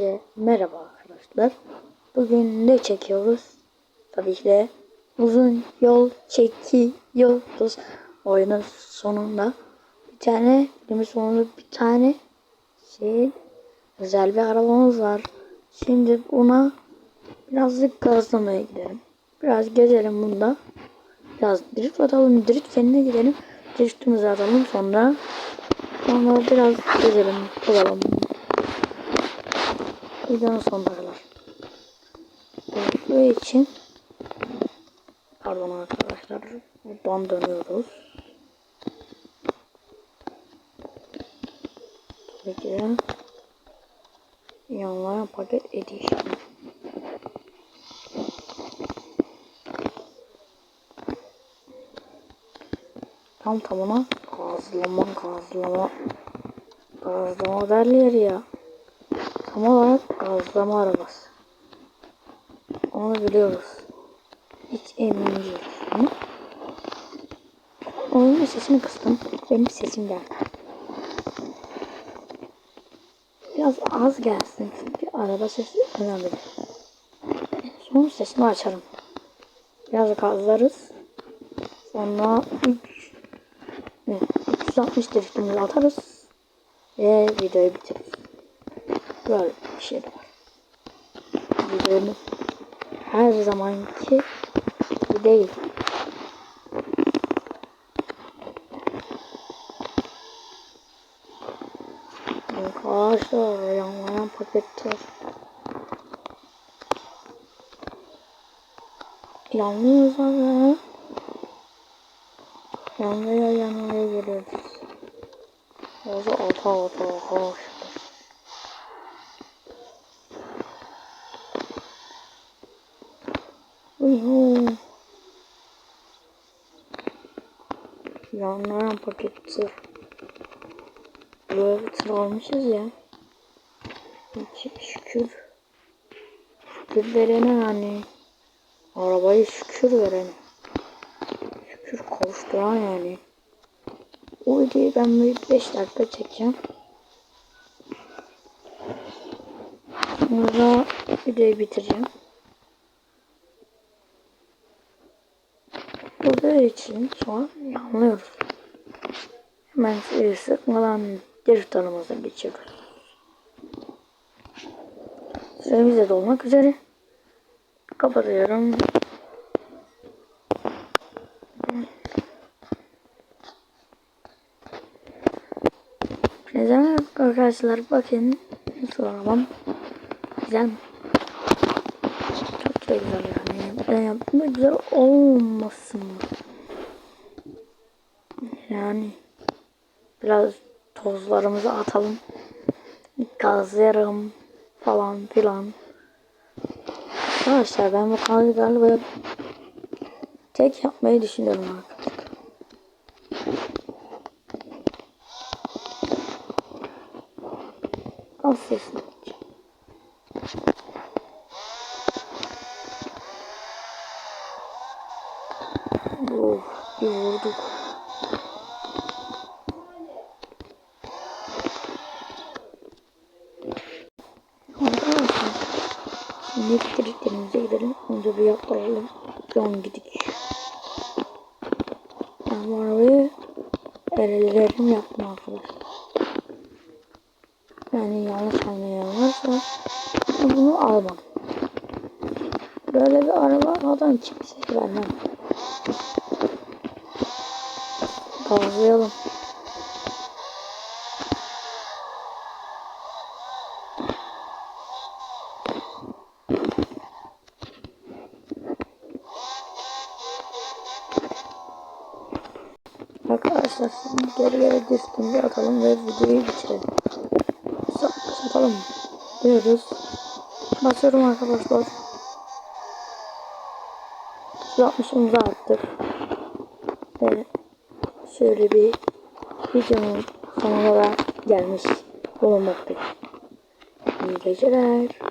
Herkese merhaba arkadaşlar. Bugün ne çekiyoruz? Tabii ki de uzun yol çekiyoruz. Oyunun sonunda bir tane, filmin sonunda bir tane şey özel bir arabamız var. Şimdi ona birazcık gazlamaya gidelim. Biraz gezelim bunda. Biraz drift atalım, drift fenine gidelim. Driftimizi atalım sonra sonra biraz gezelim, olalım videonun sonuna kadar. Bu için pardon arkadaşlar buradan dönüyoruz. Tabii ki de yanlayan paket edition. Tam tamına gazlama gazlama gazlama derler ya. Tam olarak gazlama arabası. Onu biliyoruz. Hiç emin değiliz. Ama onun sesini kıstım. Benim sesim geldi. Biraz az gelsin. Çünkü araba sesi önemli. Son sesini açarım. Biraz gazlarız. Sonra 3 360 driftimizi atarız. Ve videoyu bitiririz. Böyle bir şey de var. Videonun her zamanki değil. Arkadaşlar yanlayan paketler. Yanlıyoruz abi. Yanlaya yanlaya geliyoruz. Orada ata ata arkadaşlar. Uyuu. Yanlayan paketi. Böyle bir tır almışız ya. Şükür. Şükür verene yani. Arabayı şükür veren. Şükür kavuşturan yani. O videoyu ben bir 5 dakika çekeceğim. Sonra videoyu bitireceğim. Burada için sonra anlıyoruz. Hemen e, sıkmadan drift tanımıza geçiyoruz. Süremiz de dolmak üzere. Kapatıyorum. Neden arkadaşlar bakın nasıl arabam güzel mi? Çok güzel yani. Ben yaptığımda güzel olmasın mı? Yani biraz tozlarımızı atalım. Gazlayalım falan filan. Arkadaşlar ben bu kanalı galiba tek yapmayı düşünüyorum arkadaşlar. Az sesini Of, bir vurduk. Şimdi triklerimize gidelim. Önce bir yaptıralım. Son gidik. Ben bu arabayı ellerim yaptım arkadaşlar. Yani yanlış anlayan varsa ben bunu almadım. Böyle bir araba adam kimse vermem. Gazlayalım. Arkadaşlar şimdi geri geri diskimizi atalım ve videoyu bitirelim. Sat, satalım diyoruz. Basıyorum arkadaşlar. 160'ımızı attık. Ve şöyle bir videonun sonuna gelmiş bulunmaktayız. İyi geceler.